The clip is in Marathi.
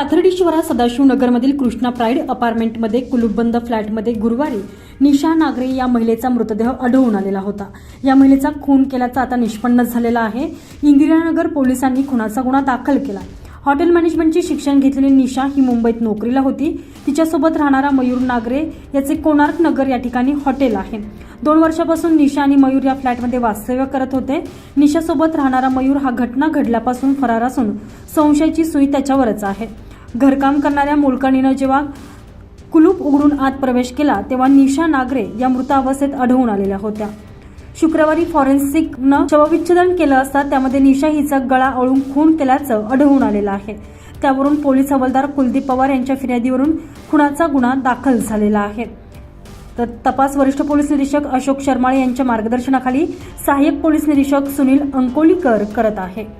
पाथर्डी शहरात सदाशिवनगरमधील कृष्णा प्राईड अपार्टमेंटमध्ये कुलुबंद फ्लॅटमध्ये गुरुवारी निशा नागरे या महिलेचा मृतदेह आढळून आलेला होता. या महिलेचा खून केल्याचा आता निष्पन्न झालेला आहे. इंदिरानगर पोलिसांनी खुनाचा गुन्हा दाखल केला. हॉटेल मॅनेजमेंटचे शिक्षण घेतलेली निशा ही मुंबईत नोकरीला होती. तिच्यासोबत राहणारा मयूर नागरे याचे कोणार्क नगर या ठिकाणी हॉटेल आहे. दोन वर्षापासून निशा आणि मयूर या फ्लॅटमध्ये वास्तव्य करत होते. निशासोबत राहणारा मयूर हा घटना घडल्यापासून फरार असून संशयाची सुई त्याच्यावरच आहे. घरकाम करणाऱ्या मोलकणीनं जेव्हा कुलूप उघडून आत प्रवेश केला तेव्हा निशा नागरे या मृतावस्थेत आढळून आलेल्या होत्या. शुक्रवारी फॉरेन्सिकनं शवविच्छेदन केलं असता त्यामध्ये निशा हिचा गळा अळून खून केल्याचं आढळून आलेलं आहे. त्यावरून पोलीस हवालदार कुलदीप पवार यांच्या फिर्यादीवरून खुनाचा गुन्हा दाखल झालेला आहे. तर तपास वरिष्ठ पोलीस निरीक्षक अशोक शर्माळे यांच्या मार्गदर्शनाखाली सहाय्यक पोलीस निरीक्षक सुनील अंकोलीकर करत आहे.